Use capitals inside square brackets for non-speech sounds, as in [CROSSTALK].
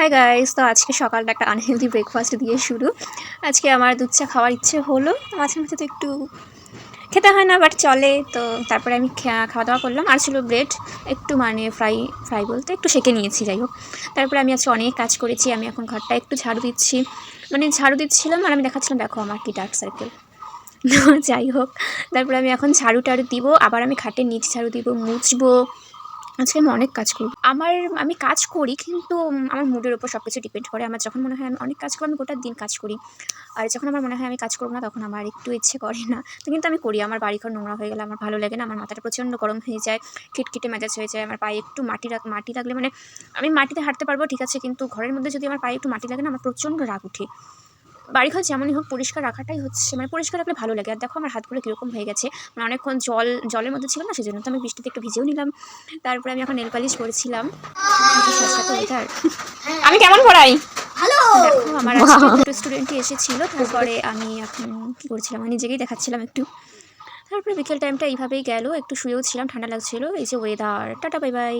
Hi guys তো আজকে সকালটা একটা আনহেলদি ব্রেকফাস্ট দিয়ে শুরু। আজকে আমার দুধ চা খাওয়ার ইচ্ছে হলো, মাঝে মাঝে তো একটু খেতে হয় না বাট চলে, তো তারপরে আমি খাওয়া দাওয়া করলাম। আর ছিল ব্রেড একটু মানে ফ্রাই ফ্রাই বলতে একটু সেকে নিয়েছি, যাই হোক। তারপরে আমি আজকে অনেক কাজ করেছি, আমি এখন ঘরটা একটু ঝাড়ু দিচ্ছি। মানে ঝাড়ু দিচ্ছিলাম আর আমি দেখাচ্ছিলাম, দেখো আমার কি ডার্ক সার্কেল [LAUGHS] যাই হোক, তারপরে আমি এখন ঝাড়ু টাড়ু দিব, আবার আমি খাটের নিচ ঝাড়ু দিব, মুছবো। আজকে আমি অনেক কাজ করি। আমার, আমি কাজ করি কিন্তু আমার মুডের উপর সব কিছু ডিপেন্ড করে। আমার যখন মনে হয় আমি অনেক কাজ করি আমি গোটা দিন কাজ করি। আর যখন আমার মনে হয় আমি কাজ করব না, তখন আমার একটু ইচ্ছে করে না। তো কিন্তু আমি করি। আমার বাড়িঘর নোংরা হয়ে গেলে আমার ভালো লাগে না। আমার মাথাটা প্রচণ্ড গরম হয়ে যায়, খিটখিটে মেজাজ হয়ে যায়। আমার পায়ে একটু মাটি মাটি লাগলে মানে আমি মাটিতে হাঁটতে পারব, ঠিক আছে। কিন্তু ঘরের মধ্যে যদি আমার পায়ে একটু মাটি লাগে না, আমার প্রচণ্ড রাগ উঠে। বাড়িঘর যেমনই হোক পরিষ্কার রাখাটাই হচ্ছে মানে পরিষ্কার রাখলে ভালো লাগে। আর দেখো আমার হাতগুলো কীরকম হয়ে গেছে। মানে অনেকক্ষণ জল জলের মধ্যে ছিল না সেজন্য তো আমি বৃষ্টিতে একটু ভিজেও নিলাম। তারপরে আমি এখন নেল পালিশ করেছিলাম। আমি কেমন পড়াই? দেখো আমার দুটো স্টুডেন্টই এসেছিল তারপরে আমি এখন কী করছিলাম? আমি নিজেকেই দেখাচ্ছিলাম একটু। তারপরে বিকেল টাইমটা এইভাবেই গেল একটু শুয়েও ছিলাম ঠান্ডা লাগছিল। এই যে ওয়েদার টাটা বাই বাই